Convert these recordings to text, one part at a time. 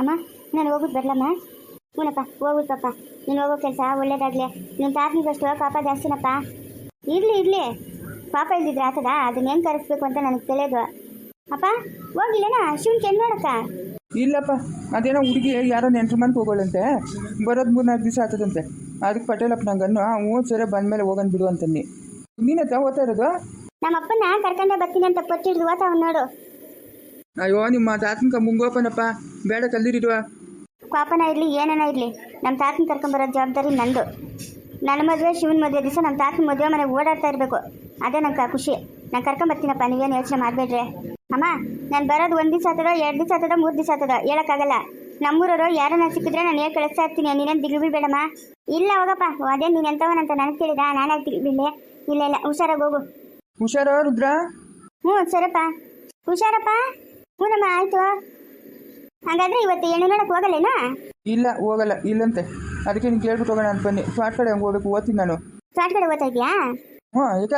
ಅಮ್ಮ ನಾನು ಹೋಗ್ಬಿಟ್ಟು ಬರ್ಲಮ್ಮ. ಹ್ಞೂನಪ್ಪ ಹೋಗ್ಬಿಟ್ಟು ಪಾಪ. ನೀನು ಹೋಗೋ ಕೆಲಸ ಒಳ್ಳೇದಾಗಲಿ. ನಿನ್ನ ತಾತನಿಗಷ್ಟು ಪಾಪ ಜಾಸ್ತಿನಪ್ಪ. ಇರಲಿ ಇರಲಿ. ಪಾಪ ಇಲ್ದಿದ್ರೆ ಆತದ? ಅದನ್ನ ಹೆಂಗೆ ಕರೆಸ್ಬೇಕು ಅಂತ ನನಗೆ ತಿಳಿಯೋದು ಅಪ್ಪ ಹೋಗಿಲ್ಲೇನ? ಶಿವನ್ ಕೆನ್ ನೋಡಕ್ಕ? ಇಲ್ಲಪ್ಪ ಅದೇನೋ ಹುಡುಗಿ ಯಾರೋ ನೆಂಟ್ರ ಮನ್ಗೆ ಹೋಗೋಳಂತೆ. ಬರೋದು ಮೂರ್ನಾಲ್ಕು ದಿವಸ ಆಗ್ತದಂತೆ ಅದಕ್ಕೆ ಪಟೇಲಪ್ಪ ನಂಗನ್ನು ಹ್ಞೂ ಸರಿ ಬಂದಮೇಲೆ ಹೋಗೋಣ ಬಿಡು ಅಂತಂದು. ನೀನತ್ತ ಓದ್ತಾ ಇರೋದು? ನಮ್ಮ ಅಪ್ಪನ ಕರ್ಕೊಂಡೆ ಬರ್ತೀನಿ ಅಂತ ಪಟ್ಟಿಡ್ದು ಓದ್ತಾವ್ ನೋಡು. ಅಯ್ಯೋ ನಿಮ್ಮ ತಾತನ್ಕ ಮುಂಗೋಪನಪ್ಪ. ಬೇಡ ಕಲ್ದಿರಿರುವ. ಪಾಪನ ಇರಲಿ ಏನನ ಇರಲಿ. ನಮ್ಮ ತಾತನ ಕರ್ಕೊಂಬರೋ ಜವಾಬ್ದಾರಿ ನಂದು. ನನ್ನ ಮದುವೆ ಶಿವನ ಮದುವೆ ದಿವಸ ನಮ್ಮ ತಾತನ ಮದುವೆ ಮನೆಗೆ ಓಡಾಡ್ತಾ ಇರಬೇಕು. ಅದೇ ನಂಗೆ ಖುಷಿ. ನಾನು ಕರ್ಕೊಂಬರ್ತೀನಪ್ಪ ನೀವೇನು ಯೋಚನೆ ಮಾಡಬೇಡ್ರಿ. ಅಮ್ಮ ನಾನು ಬರೋದು ಒಂದು ದಿವಸ ಆತದ ಎರಡು ದಿವಸ ಆತದ ಮೂರು ದಿವಸ ಆಗ್ತದ ಹೇಳೋಕ್ಕಾಗಲ್ಲ. ನಮ್ಮೂರವರು ಯಾರನ್ನ ಸಿಕ್ಕಿದ್ರೆ ನಾನು ಹೇಗೆ ಕಳಿಸ್ತಾ ಇರ್ತೀನಿ ನೀನೇನು ದಿಗ್ಲು ಬೇಡಮ್ಮ ಇಲ್ಲ ಹೋಗಪ್ಪ ಅದೇ ನೀನು ಎಂತವನಂತ ನನಗೆ ಕೇಳಿದ ನಾನೇ ದಿಗ್ಲು ಬೀಳಲಿ ಇಲ್ಲ ಇಲ್ಲ ಹುಷಾರಾಗಿ ಹೋಗು. ಹುಷಾರೋ ರುದ್ರ? ಹ್ಞೂ ಸರಪ್ಪ. ಹುಷಾರಪ್ಪ? ಹ್ಞೂನಮ್ಮ ಆಯಿತು. ಹಾಗಾದ್ರೆ ಇವತ್ತು ಎಣ್ಣೆ ನೋಡಕ್ಕೆ ಹೋಗಲ್ಲೇನಾ? ಇಲ್ಲ ಹೋಗಲ್ಲ. ಇಲ್ಲಂತೆ. ಅದಕ್ಕೆ ನೀನು ಕೇಳ್ಬಿಟ್ಟು ಹೋಗೋಣ ಅಂತ ಬನ್ನಿ. ಸ್ಮಾರ್ಟ್ ಕಡೆ ಹಂಗೆ ಹೋಗ್ಬೇಕು ಓದ್ತೀನಿ ನಾನು. ಫ್ಲಾಟ್ ಕಡೆ ಓದ್ತಾ ಇದೆಯಾ ಹ್ಞೂ ಈಗ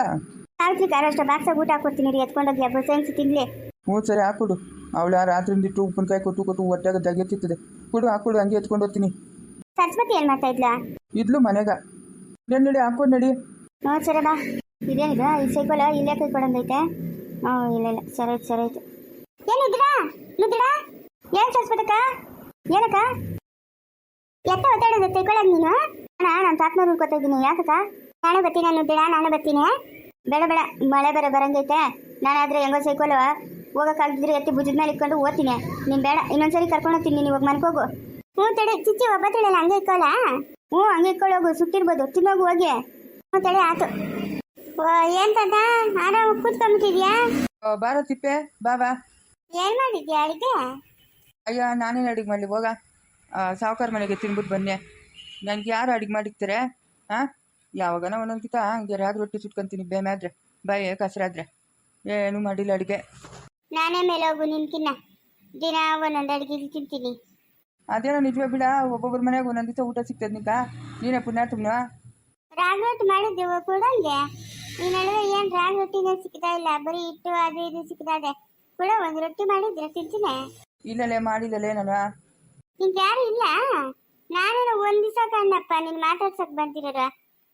ಸಾವಿತ್ರಿ ಕಾರು ಅಷ್ಟು ಬಾಕ್ಸಾಗ ಊಟ ಹಾಕೊಡ್ತೀನಿ ರೀ. ಎತ್ಕೊಂಡೋಗಿ ಹಬ್ಬ ಸೈನ್ಸ್ ತಿನ್ಲಿ. ಹ್ಞೂ ಸರಿ ಹಾಕ್ಕೊಡು. ಅವಳ ರಾತ್ರಿಯಿಂದ ಇಟ್ಟು ಉಪ್ಪಿನಕಾಯಿ ಕೊಟ್ಟು ಕೊಟ್ಟು ಹೊಟ್ಟೆಗೆ ದಗೆತ್ತಿತ್ತದೆ ಕೊಡು ಹಾಕ್ಕೊಡು ಹಂಗೆ ಎತ್ಕೊಂಡು ಹೋಗ್ತೀನಿ. ಸರಸ್ವತಿ ಏನು ಮಾಡ್ತಾ ಇದ್ಲಾ? ಇದ್ಲು ಮನೆಗ. ನಡಿ ನಡಿ ಹಾಕ್ಕೊಂಡು ನಡಿ. ಹ್ಞೂ ಸರಿ ಬಾ. ಇದೇನಿದು? ಈ ಸೈಕಲ್ ಇಲ್ಲೇ ಕೈ ಕೊಡಂಗೈತೆ ಹ್ಞೂ ಇಲ್ಲ ಇಲ್ಲ. ಸರಿ ಆಯ್ತು ಸರಿ ಆಯ್ತು. ಏನಿದ್ದೀರಾ ನುದ್ದಿರಾ ಏನು ಸರಸ್ವತಕ್ಕ ಏನಕ್ಕ? ಎತ್ತ ಒತ್ತಾಡೋದು ತೆಗೊಳ್ಳೋದು ನೀನು? ಅಣ್ಣ, ನಾನು ತಾತ್ನೂರು ಉಳ್ಕೊತಾ ಇದ್ದೀನಿ. ಯಾಕಕ್ಕ? ನಾನೇ ಬರ್ತೀನಿ ನುದ್ದಿರಾ ನಾನೇ ಬರ್ತೀನಿ. ಬೇಡ ಬೇಡ. ಮಳೆ ಬೇರೆ ಬರಂಗೈತೆ. ನಾನಾದ್ರೆ ಹೆಂಗೋ ಸೈಕಲ್ ಹೋಗೋಕ್ಕಾಗಿದ್ರೆ ಎತ್ತಿ ಭುಜದ ಮೇಲೆ ಇಟ್ಕೊಂಡು ಓದ್ತೀನಿ. ನೀನು ಬೇಡ. ಇನ್ನೊಂದ್ಸರಿ ಕರ್ಕೊಂಡು ಹೋಗ್ತೀನಿ ನೀನು ಇವಾಗ ಮನ್ಕೋಗು ಹ್ಞೂ ತಡೆ. ಚಿಚ್ಚಿ ಒಬ್ಬ ತಿಳಿಯಲ್ಲ ಹಂಗೆ ಇಕ್ಕೋಲ್ಲ ಹ್ಞೂ, ಹಂಗೆ ಇಕ್ಕೊಳ್ಳೋಗು ಸುಟ್ಟಿರ್ಬೋದು. ತಿನ್ನೋಗು, ಹೋಗಿ. ಹ್ಞೂ ತಡೆ, ಆತು. ಏನ್ ತಾತ? ಆರಾಮ ಕೂತ್ಕೊಂಬಿಟ್ಟಿದ್ಯಾ ಬಾರ ತಿಪ್ಪೆ. ಬಾ ಬಾ. ಏನ್ ಮಾಡಿದ್ಯಾ ಅಡಿಗೆ? ಅಯ್ಯ ನಾನೇನು ಅಡಿಗೆ ಮಾಡಲಿ? ಹೋಗ. ಸಾವುಕಾರ ಮನೆಗೆ ತಿನ್ಬಿಟ್ಟು ಬನ್ನಿ. ನನಗೆ ಯಾರು ಅಡಿಗೆ ಮಾಡಿರ್ತಾರೆ? ಹಾಂ ಯಾವಾಗನ ಒಂದೊಂದು ಕಿತ ಹಂಗೆ ರಾಗಿ ರೊಟ್ಟಿ ಸುಟ್ಕೊಂತೀನಿ ಬೇಮಾದ್ರೆ ಬಾಯಿ ಕಸರಾದ್ರೆ. ಏನು ಮಾಡಿಲ್ಲ ಅಡುಗೆ. ನಾನೇ ಮೇಲೆ ಹೋಗು ನಿನ್ಕಿನ್ನ ದಿನ ಒಂದೊಂದು ಅಡಿಗೆ ತಿಂತೀನಿ. ಅದೇನೋ ನಿಜವೇ ಬಿಡ ಒಬ್ಬೊಬ್ಬರ ಮನೆಗೆ ಒಂದೊಂದು ದಿವಸ ಊಟ ಸಿಗ್ತದೆ ನಿಕ ನೀನೇ ತುಂಬ ರಾಗಿ ರೊಟ್ಟಿ ಮಾಡಿದ್ದೆವು ಕೊಡಂಗೆ ಈ ನಡುವೆ ಏನ್ ರಾಗಿ ರೊಟ್ಟಿನೇ ಸಿಕ್ತಾ ಇಲ್ಲ ಬರೀ ಇಟ್ಟು ಅದು ಇದು ಸಿಗ್ತದೆ ಕೂಡ ಒಂದು ರೊಟ್ಟಿ ಮಾಡಿದ್ರೆ ತಿಂತೀನಿ. ಇಲ್ಲಲೇ ಮಾಡಿಲ್ಲಲೇ ನಾನು ನಿಂಗೆ ಯಾರು ಇಲ್ಲ? ನಾನೇನ ಒಂದ್ ದಿವಸ ಕಣ್ಣಪ್ಪ ನೀನ್ ಮಾತಾಡ್ಸಕ್ ಬಂದಿರೋರ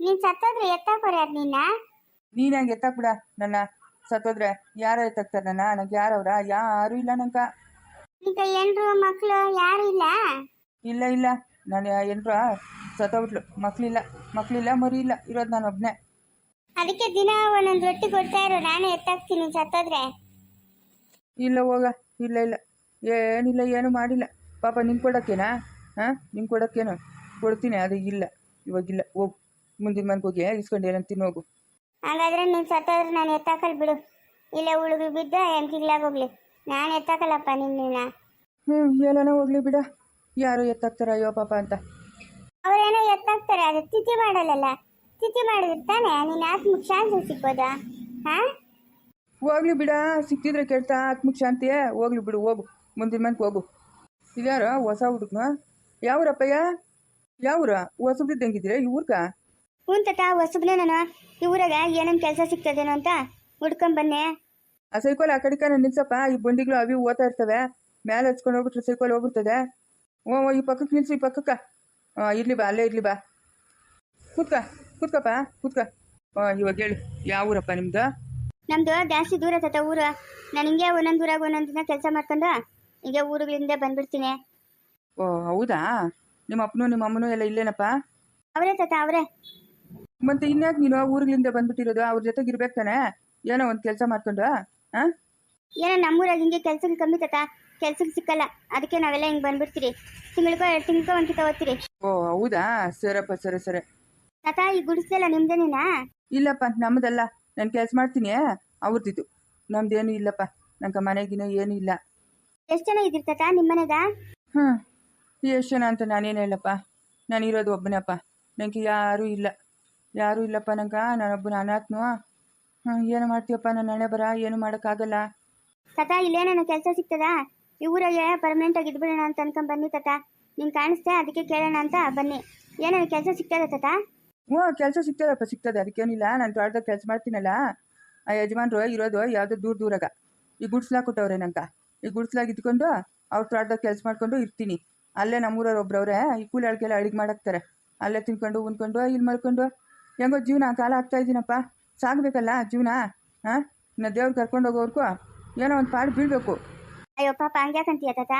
ನೀನ್ ಸತ್ತೋದ್ರೆ ಎತ್ತಾಕೋರಿ ಅದ್ ನಿನ್ನ? ನೀನು ಹಂಗೆ ಕೂಡ ನನ್ನ. ಸತ್ತೋದ್ರೆ ಯಾರ ಎತ್ತಾಕ್ತಾರೆ ನನ್ನ? ನನಗೆ ಯಾರವ್ರ ಯಾರು ಇಲ್ಲ ನಂಕ ನಿಂಗೆ ಹೆಂಡ್ರು ಮಕ್ಕಳು ಯಾರು ಇಲ್ಲ? ಇಲ್ಲ ಇಲ್ಲ. ನಾನು ಎಂಟ್ರ ಸತ್ತೋಗ್ಬಿಟ್ಲು. ಮಕ್ಳಿಲ್ಲ ಮಕ್ಳಿಲ್ಲ ಮರಿ ಇಲ್ಲ. ಇರೋದು ನಾನು ಒಬ್ಬನೇ ಅದಕ್ಕೆ ದಿನ ಒಂದೊಂದು ರೊಟ್ಟಿ ಕೊಡ್ತಾ ಇರೋ ನಾನೇ ಎತ್ತಾಕ್ತೀನಿ ಸತ್ತೋದ್ರೆ. ಇಲ್ಲ ಹೋಗ ಇಲ್ಲ ಇಲ್ಲ. ಏನಿಲ್ಲ ಏನು ಮಾಡಿಲ್ಲ. ಪಾಪ ನಿಂಗೆ ಕೊಡೋಕ್ಕೇನಾ? ಹಾಂ ನಿಂಗೆ ಕೊಡೋಕ್ಕೇನು? ಕೊಡ್ತೀನಿ ಅದು ಇಲ್ಲ. ಇವಾಗಿಲ್ಲ. ಹೋಗು. ಮುಂದಿನ ಮನೆಗೆ ಹೋಗಿ ಇಸ್ಕೊಂಡು ಏನಂತ ತಿನ್ನೋಗು ಹಾಗಾದ್ರೆ ನೀನು ಸತ್ತೋದ್ರೆ ನಾನು ಎತ್ತಾಕಲ್ ಬಿಡು. ಇಲ್ಲ ಉಳುಗು ಬಿದ್ದ ಎಂಕಿಗ್ಲಾಗ ಹೋಗ್ಲಿ. ನಾನು ಎತ್ತಾಕಲ್ಲಪ್ಪ ನಿನ್ನ ಹ್ಞೂ ಏನೋ ಹೋಗ್ಲಿ ಬಿಡ. ಯಾರು ಎತ್ತಾಕ್ತಾರ ಅಯ್ಯೋ ಪಾಪ ಅಂತ. ಅವರೇನೋ ಎತ್ತಾಕ್ತಾರೆ ಅದು ತಿಥಿ ಮಾಡಲ್ಲಲ್ಲ? ತಿಥಿ ಮಾಡಿದ್ರೆ ತಾನೇ? ನಿನ್ನ ಆತ್ಮಕ್ಕೆ ಶಾಂತಿ ಸಿಕ್ಕೋದಾ? ಹಾ ಹೋಗ್ಲಿ ಬಿಡ ಸಿಕ್ತಿದ್ರೆ ಕೇಳ್ತಾ ಆತ್ಮಕ್ ಶಾಂತಿಯೇ. ಹೋಗ್ಲಿ ಬಿಡು ಹೋಗು. ಮುಂದಿನ ಮನೆಗೆ ಹೋಗು. ಇದ್ಯಾರ ಹೊಸ ಹುಡುಗನ? ಯಾವ್ರಪ್ಪಯ್ಯ? ಯಾವ್ರ? ಹೊಸಬ್ರಿದ್ದಂಗಿದ್ದೀರ ಇವ್ರಗ ಹ್ಞೂ ತಾತ ಹೊಸಬ್ನೆ ನಾನು. ಈ ಊರಾಗ ಏನೇನು ಕೆಲಸ ಸಿಗ್ತದೇನೋ ಅಂತ ಹುಡ್ಕೊಂಡ್ ಬನ್ನೆ. ಆ ಸೈಕಲ್ ಆ ಕಡೆ ನಿಲ್ಸಪ್ಪ. ಈ ಬಂಡಿಗಳು ಅವಿ ಓದ್ತಾ ಇರ್ತವೆ. ಮೇಲೆ ಹಚ್ಕೊಂಡು ಹೋಗ್ಬಿಟ್ರೆ ಸೈಕಲ್ ಹೋಗ್ಬಿಡ್ತದೆ. ಓ ಓ, ಈ ಪಕ್ಕಕ್ಕೆ ನಿಲ್ಸು ಈ ಪಕ್ಕಕ್ಕ. ಹಾಂ ಇರ್ಲಿ ಬಾ ಅಲ್ಲೇ ಇರ್ಲಿ ಬಾ. ಕೂತ್ಕ ಕೂತ್ಕಪ್ಪ ಕೂತ್ಕ. ಹಾಂ ಇವಾಗ ಹೇಳಿ ಯಾವ ಊರಪ್ಪ ನಿಮ್ದು? ನಮ್ದು ಜಾಸ್ತಿ ದೂರ ತಾತ ಊರು. ನಾನು ಹಿಂಗೆ ಒಂದೊಂದು ಊರಾಗ ಒಂದೊಂದು ದಿನ ಕೆಲಸ ಮಾಡ್ಕೊಂಡು ಹಿಂಗೆ ಊರುಗಳಿಂದ ಬಂದ್ಬಿಡ್ತೀನಿ. ಓ ಹೌದಾ? ನಿಮ್ಮ ಅಪ್ಪನೂ ನಿಮ್ಮ ಅಮ್ಮನೂ ಎಲ್ಲ ಇಲ್ಲೇನಪ್ಪ? ಅವರೇ ತಾತ ಅವರೇ. ಮತ್ತೆ ಇನ್ಯಾಕೆ ನೀನು ಊರುಗಳಿಂದ ಬಂದ್ಬಿಟ್ಟಿರೋದು? ಅವ್ರ ಜೊತೆಗೆ ಇರ್ಬೇಕು ತಾನೆ. ಏನೋ ಒಂದು ಕೆಲಸ ಮಾಡ್ಕೊಂಡು ಆ? ಏನೋ ನಮ್ಮೂರಾಗ ಹಿಂಗೆ ಕೆಲ್ಸಕ್ಕೆ ಕಮ್ಮಿ ತಾತ. ಕೆಲ್ಸಕ್ಕೆ ಸಿಕ್ಕಲ್ಲ. ಅದಕ್ಕೆ ನಾವೆಲ್ಲ ಹಿಂಗೆ ಬಂದ್ಬಿಡ್ತೀರಿ. ತಿಂಗಳಿಗೋ ಎರಡು ತಿಂಗಳಿಗೋ ಒಂದು ಕಿತ ಓದ್ತೀರಿ. ಓ ಹೌದಾ? ಸರಪ್ಪ ಸರಿ ಸರಿ. ತಾತ ಈ ಗುಡಿಸ್ದೆಲ್ಲ ನಿಮ್ದೇನೇನಾ? ಇಲ್ಲಪ್ಪ ನಮ್ಮದಲ್ಲ ನಾನು ಕೆಲಸ ಮಾಡ್ತೀನಿ ಅವ್ರದ್ದಿದ್ದು ನಮ್ದೇನು ಇಲ್ಲಪ್ಪ. ನಂಗೆ ಮನೆಗಿನ ಏನು ಇಲ್ಲ. ಎಷ್ಟು ಜನ ಇದ್ದೀರಿ ತಾತ ನಿಮ್ಮ ಮನೆಗ? ಹ್ಞೂ ಎಷ್ಟು ಜನ ಅಂತ ನಾನೇನು ಹೇಳಪ್ಪ? ನಾನು ಇರೋದು ಒಬ್ಬನಪ್ಪ ನನಗೆ ಯಾರೂ ಇಲ್ಲ. ಯಾರೂ ಇಲ್ಲಪ್ಪ ನಂಗೆ. ನಾನೊಬ್ಬನ ಅನಾಥನು ಹ್ಞೂ ಏನು ಮಾಡ್ತೀಯಪ್ಪ? ನನ್ನ ಹಣೆ ಬರ ಏನು ಮಾಡೋಕ್ಕಾಗಲ್ಲ. ತಾತ ನನಗೆ ಕೆಲಸ ಸಿಗ್ತದಾ? ಈ ಊರಾಗೆ ಪರ್ಮನೆಂಟ್ ಆಗಿ ಇದ್ಬಿಡೋಣ ಅಂತ ಅನ್ಕೊಂಡ್ ಬನ್ನಿ ತಾತ. ನಿನ್ ಕಾಣಿಸ್ತೆ ಅದಕ್ಕೆ ಕೇಳೋಣ ಅಂತ ಬನ್ನಿ. ಏನೇನು ಕೆಲಸ ಸಿಗ್ತದ ತಾತ? ಹ್ಞೂ ಕೆಲಸ ಸಿಗ್ತದಪ್ಪ ಸಿಗ್ತದೆ. ಅದಕ್ಕೇನಿಲ್ಲ ನಾನು ತೋಟದಾಗ ಕೆಲಸ ಮಾಡ್ತೀನಲ್ಲ. ಆ ಯಜಮಾನ್ರು ಇರೋದು ಯಾವುದೋ ದೂರ ದೂರಾಗ. ಈ ಗುಡ್ಸ್ಲಾಗ ಕೊಟ್ಟವ್ರೆ ನಂಗೆ. ಈ ಗುಡ್ಸ್ಲಾಗ ಇದ್ಕೊಂಡು ಅವ್ರ ತೋಟದಾಗ ಕೆಲಸ ಮಾಡ್ಕೊಂಡು ಇರ್ತೀನಿ. ಅಲ್ಲೇ ನಮ್ಮೂರವ್ರು ಒಬ್ರವ್ರೆ ಈ ಕೂಲಿ ಅಳ್ಕೆಲ್ಲ ಅಡಿಗೆ ಮಾಡಾಕ್ತಾರೆ. ಅಲ್ಲೇ ತಿನ್ಕೊಂಡು ಉಂದ್ಕೊಂಡು ಇಲ್ಲಿ ಮಾಡ್ಕೊಂಡು ಹೆಂಗೋ ಜೀವನ ಕಾಲ ಆಗ್ತಾ ಇದ್ದೀನಪ್ಪ. ಸಾಗಬೇಕಲ್ಲ ಜೀವನ ಹಾಂ ನಾ ದೇವ್ರು ಕರ್ಕೊಂಡು ಹೋಗೋರ್ಗೂ ಏನೋ ಒಂದು ಪಾಡು ಬೀಳಬೇಕು. ಅಯ್ಯೋ ಪಾಪ ಹಂಗ್ಯಾಕಂತೀಯ ತಾತ?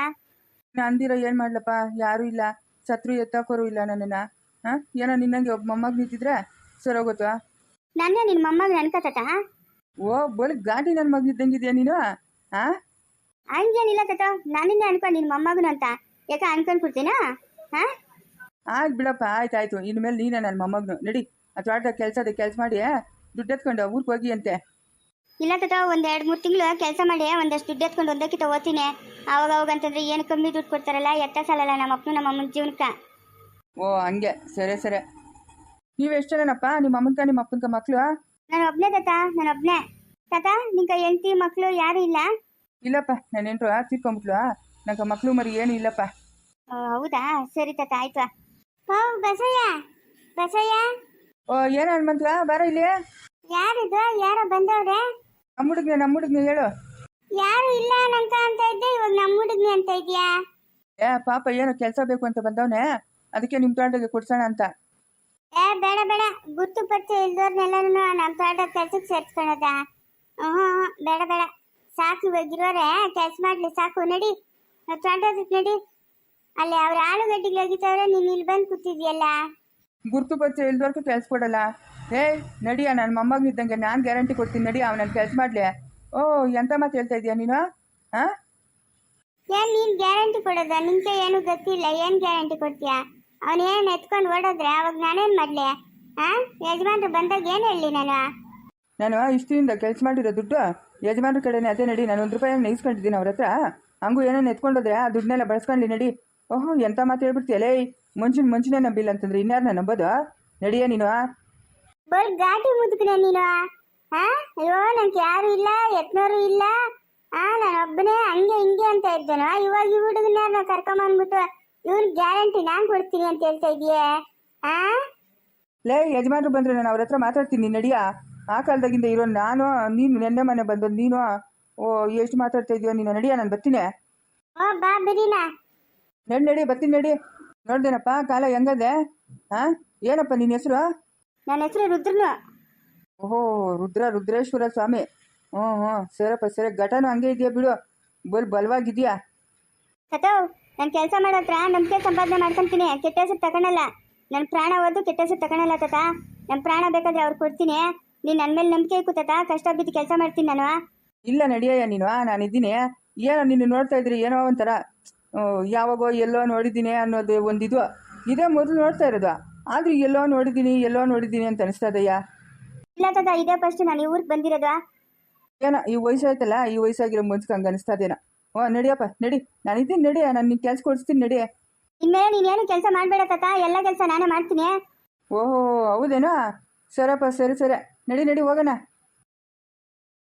ನಾನು ಅಂದಿರೋ ಏನು ಮಾಡ್ಲಪ್ಪ? ಯಾರೂ ಇಲ್ಲ. ಶತ್ರು ಎತ್ತಾಕೋರು ಇಲ್ಲ ನನ್ನನ್ನು. ಹಾಂ? ಏನೋ ನಿನ್ನಂಗೆ ಒಬ್ಬ ಮೊಮ್ಮಗ ನಿಂತಿದ್ರೆ ಸರೋಗುತ್ತಾ ನನ್ನೇ ನಿನ್ನ ಮೊಮ್ಮಗ ನನ್ಕ ತಾತ ಓ ಬಳಿ ಗಾಡಿ ನನ್ನ ಮಗ ಇದ್ದಂಗಿದ್ಯಾ ನೀನು? ಹಾಂ? ಹಂಗೇನಿಲ್ಲ ತಾತ ನನ್ನೇ ಅನ್ಕ ನಿನ್ನ ಮೊಮ್ಮಗನು ಅಂತ. ಯಾಕೆ ಅನ್ಕೊಂಡ್ ಕೊಡ್ತೀನಾ ಹಾ? ಆಯ್ತು ಬಿಡಪ್ಪ ಆಯ್ತು ಆಯ್ತು. ಇನ್ಮೇಲೆ ನೀನೇ ನನ್ನ ಮೊಮ್ಮಗನು. ನಡಿ ಆ ತೋಟದ ಕೆಲಸ ಅದೇ ಕೆಲಸ ಮಾಡಿ ದುಡ್ಡು ಎತ್ಕೊಂಡು ಊರಿಗೆ ಹೋಗಿ ಅಂತೆ. ಇಲ್ಲ ತಾತ ಒಂದ್ ಎರಡ್ ಮೂರ್ ತಿಂಗಳು ಕೆಲಸ ಮಾಡಿ ಒಂದಷ್ಟು ದುಡ್ಡು ಎತ್ಕೊಂಡು ಒಂದಕ್ಕಿಂತ ಓದ್ತೀನಿ. ಅವಾಗ ಅವಾಗ ಅಂತಂದ್ರೆ ಏನು ಕಮ್ಮಿ ದುಡ್ಡು ಕೊಡ್ತಾರಲ್ಲ ಎತ್ತ ಸಾಲಲ್ಲ ನಮ್ಮ ಅಪ್ಪನು ನಮ್ಮ ಅಮ್ಮನ ಜೀವನಕ್ಕ. ಓ ಹಂಗೆ. ಸರಿ ಸರಿ. ನೀವು ಎಷ್ಟು ಜನನಪ್ಪ? ನಿಮ್ಮ ಅಮ್ಮನ್ಕ ನಿಮ್ಮ ಅಪ್ಪನ್ಕ ಮಕ್ಕಳು ನಾನು ಒಬ್ನೇ ತಾತ. ನಾನು ಒಬ್ನೇ. ತಾತ ನಿಂಕ ಹೆಂಡತಿ ಮಕ್ಕಳು ಯಾರು ಇಲ್ಲ? ಇಲ್ಲಪ್ಪ ನನ್ನ ನೆಂಟ್ರು ತೀರ್ಕೊಂಬಿಟ್ಲು ನಂಗೆ ಮಕ್ಕಳು ಮರಿ ಏನು ಇಲ್ಲಪ್ಪ. ಆ, ಹೌದಾ? ಸರಿ ತಾತ ಆಯ್ತು. ಓ ಬಸಯ್ಯ. ಬಸಯ್ಯ. ಓ ಏನು ಹನುಮಂತ ಬಾರ ಇಲ್ಲಿ. ಯಾರಿದು? ಯಾರೋ ಬಂದವ್ರೆ? ನಮ್ಮ ಹುಡುಗ್ನೆ ನಮ್ಮ ಹುಡುಗ್ನೆ ಹೇಳು. ಯಾರು ಇಲ್ಲ ನಂತ ಅಂತ ಇದ್ದೆ ಇವಾಗ ನಮ್ಮ ಹುಡುಗ್ನಿ ಅಂತ ಇದೆಯಾ? ಏ ಪಾಪ ಏನೋ ಕೆಲಸ ಬೇಕು ಅಂತ ಬಂದವನೆ. ಅದಕ್ಕೆ ನಿಮ್ಮ ತೋಟಕ್ಕೆ ಕೊಡ್ಸೋಣ ಅಂತ. ಏ ಬೇಡ ಬೇಡ. ಗುರ್ತು ಪರಿಚಯ ಇಲ್ದವ್ರನ್ನೆಲ್ಲರೂ ನಮ್ಮ ತೋಟ ಕೆಲ್ಸಕ್ಕೆ ಸೇರ್ಸ್ಕೊಳದ ಹ್ಞೂ ಬೇಡ ಬೇಡ. ಸಾಕು ಇವಾಗಿರೋರೆ ಕೆಲಸ ಮಾಡ್ಲಿ ಸಾಕು. ನಡಿ. ತೋಟದಕ್ಕೆ ನಡಿ. ಅಲ್ಲಿ ಅವ್ರ ಆಲೂಗಡ್ಡೆಗೆ ಹೋಗಿತ್ತವ್ರೆ ನೀನು ಇಲ್ಲಿ ಬಂದು ಕೂತಿದ್ಯಲ್ಲ? ಗುರ್ತು ಪತ್ತೆ ಇಲ್ದವರ್ಗೂ ಕೆಲಸ ಕೊಡಲ್ಲ. ಏ ನಡಿಯ ನನ್ನ ಮೊಮ್ಮಗನಿದ್ದಂಗೆ ನಾನು ಗ್ಯಾರಂಟಿ ಕೊಡ್ತೀನಿ. ನಡಿ ಅವ್ನು ನನ್ನ ಕೆಲಸ ಮಾಡಲಿ. ಓ ಎಂತ ಮಾತು ಹೇಳ್ತಾ ಇದೀಯ ನೀನು? ಹಾಂ? ಏನ್ ನೀನ್ ಗ್ಯಾರಂಟಿ ಕೊಡೋದ? ನಿಂಗೆ ಏನು ಗೊತ್ತಿಲ್ಲ. ಏನ್ ಗ್ಯಾರಂಟಿ ಕೊಡ್ತೀಯ? ಅವನೇನ್ ಎತ್ಕೊಂಡು ಓಡೋದ್ರೆ ಅವಾಗ ನಾನೇನ್ ಮಾಡ್ಲಿ? ಆ? ಯಜಮಾನ್ರು ಬಂದಾಗ ಏನ್ ಹೇಳಿ ನಾನು? ನಾನು ಇಷ್ಟಿಂದ ಕೆಲಸ ಮಾಡಿರೋ ದುಡ್ಡು ಯಜಮಾನ್ರ ಕಡೆನೇ ಅದೇ ನಡಿ ನಾನು ಒಂದು ರೂಪಾಯಿ ನೆಗ್ಸ್ಕೊಂಡಿದ್ದೀನಿ ಅವ್ರ ಹತ್ರ. ಹಂಗೂ ಏನೇನು ಎತ್ಕೊಂಡೋದ್ರೆ ಆ ದುಡ್ಡನ್ನೆಲ್ಲ ಬಳಸ್ಕೊಂಡ್ಲಿ ನಡಿ. ಓಹೋ ಎಂತ ಮಾತು ಹೇಳ್ಬಿಡ್ತೀಯಲೇ ಮುಂಚಿನ ಮುಂಚಿನ ನಂಬಿಲ್ಲ ಅಂತಂದ್ರೆ ಇನ್ಯಾರನ್ನ ನಂಬೋದು? ನಡಿಯ ನೀನು? ಬರ್ ಗಾಟಿ ಮುದುಕನೆ ನೀನು? ಆ? ಅಯ್ಯೋ ನನ್ಗೆ ಯಾರು ಇಲ್ಲ ಎತ್ನೋರು ಇಲ್ಲ. ಆ ನಾನು ಒಬ್ಬನೇ ಹಂಗೆ ಹಿಂಗೆ ಅಂತ ಇದ್ದೇನೋ ಇವಾಗ ಈ ಹುಡುಗನ ಕರ್ಕೊಂಬಂದ್ಬಿಟ್ಟು ಇವ್ನ್ ಗ್ಯಾರಂಟಿ ನಾನ್ ಕೊಡ್ತೀನಿ ಅಂತ ಹೇಳ್ತಾ ಇದೀಯಾ ಆ? ಲೇ ಯಜಮಾನ್ರು ಬಂದ್ರೆ ನಾನು ಅವ್ರ ಹತ್ರ ಮಾತಾಡ್ತೀನಿ ನಡಿಯ. ಆ ಕಾಲದಾಗಿಂದ ಇರೋ ನಾನು ನೀನು ನೆನ್ನೆ ಮನೆ ಬಂದದ್ದು ನೀನು. ಓ ಎಷ್ಟು ಮಾತಾಡ್ತಾ ಇದೀಯೋ ನೀನು ನಡಿಯ ನಾನು ಬರ್ತೀನಿ. ಓ ಬಾ ಬಿರಿನಾ ನಡಿ ನಡಿ ಬರ್ತೀನಿ ನಡಿ. ನೋಡ್ದೇನಪ್ಪ ಕಾಲ ಹೆಂಗದೆ? ಹಾಂ ಏನಪ್ಪ ನಿನ್ನ ಹೆಸರು? ನನ್ನ ಹೆಸರು ರುದ್ರನು. ಓಹೋ ರುದ್ರ ರುದ್ರೇಶ್ವರ ಸ್ವಾಮಿ. ಹ್ಞೂ ಹ್ಞೂ ಸರಪ್ಪ ಸರಿ ಘಟನೂ ಹಂಗೆ ಇದೆಯಾ ಬಿಡು? ಬಲ್ ಬಲವಾಗಿದೆಯಾ? ನಾನು ಕೆಲಸ ಮಾಡೋತ್ರ ನಂಬಿಕೆ ಸಂಪಾದನೆ ಮಾಡ್ಕೊಂತೀನಿ. ಕೆಟ್ಟ ಹೆಸರು ತಗೊಳಲ್ಲ. ನನ್ನ ಪ್ರಾಣ ಓದು ಕೆಟ್ಟ ಹೆಸರು ತಗೊಳಲ್ಲ ತಾತ. ನನ್ನ ಪ್ರಾಣ ಬೇಕಾದ್ರೆ ಅವ್ರು ಕೊಡ್ತೀನಿ. ನೀನು ನನ್ನ ಮೇಲೆ ನಂಬಿಕೆ ಇಕ್ಕು ತಾತ. ಕಷ್ಟ ಬಿದ್ದು ಕೆಲಸ ಮಾಡ್ತೀನಿ ನಾನು. ಇಲ್ಲ ನಡಿಯಯ್ಯ ನೀನು. ನಾನು ಇದ್ದೀನಿ. ಏನೋ ನೀನು ನೋಡ್ತಾ ಇದ್ರಿ ಏನೋ ಒಂಥರ ಯಾವಾಗೋ ಎಲ್ಲೋ ನೋಡಿದ್ದೀನಿ ಅನ್ನೋದು ಒಂದಿದು. ಇದೇ ಮೊದಲು ನೋಡ್ತಾ ಇರೋದು. ಆದ್ರೂ ಎಲ್ಲೋ ನೋಡಿದ್ದೀನಿ ಎಲ್ಲೋ ನೋಡಿದ್ದೀನಿ ಅಂತ ಅನಿಸ್ತದಯ್ಯ ಇಲ್ಲ ತಾತ ಇದೇ ಫಸ್ಟ್ ನಾನು ಈ ಊರಿಗೆ ಬಂದಿರೋದು. ಏನೋ ಈ ವಯಸ್ಸಾಯ್ತಲ್ಲ ಈ ವಯಸ್ಸಾಗಿರೋ ಮುಂಚೆ ಹಂಗೆ ಅನಿಸ್ತದೇನೋ ಓ ನಡಿಯಪ್ಪ ನಡಿ. ನಾನು ಇದ್ದೀನಿ ನಡಿ. ನಾನು ನಿನ್ನ ಕೆಲಸ ಕೊಡಿಸ್ತೀನಿ ನಡಿ. ಇನ್ಮೇಲೆ ನೀನೇನು ಕೆಲಸ ಮಾಡಬೇಡ ತಾತ ಎಲ್ಲ ಕೆಲಸ ನಾನೇ ಮಾಡ್ತೀನಿ. ಓಹೋ ಹೌದೇನೋ? ಸರಪ್ಪ ಸರಿ ಸರಿ. ನಡಿ ನಡಿ ಹೋಗೋಣ.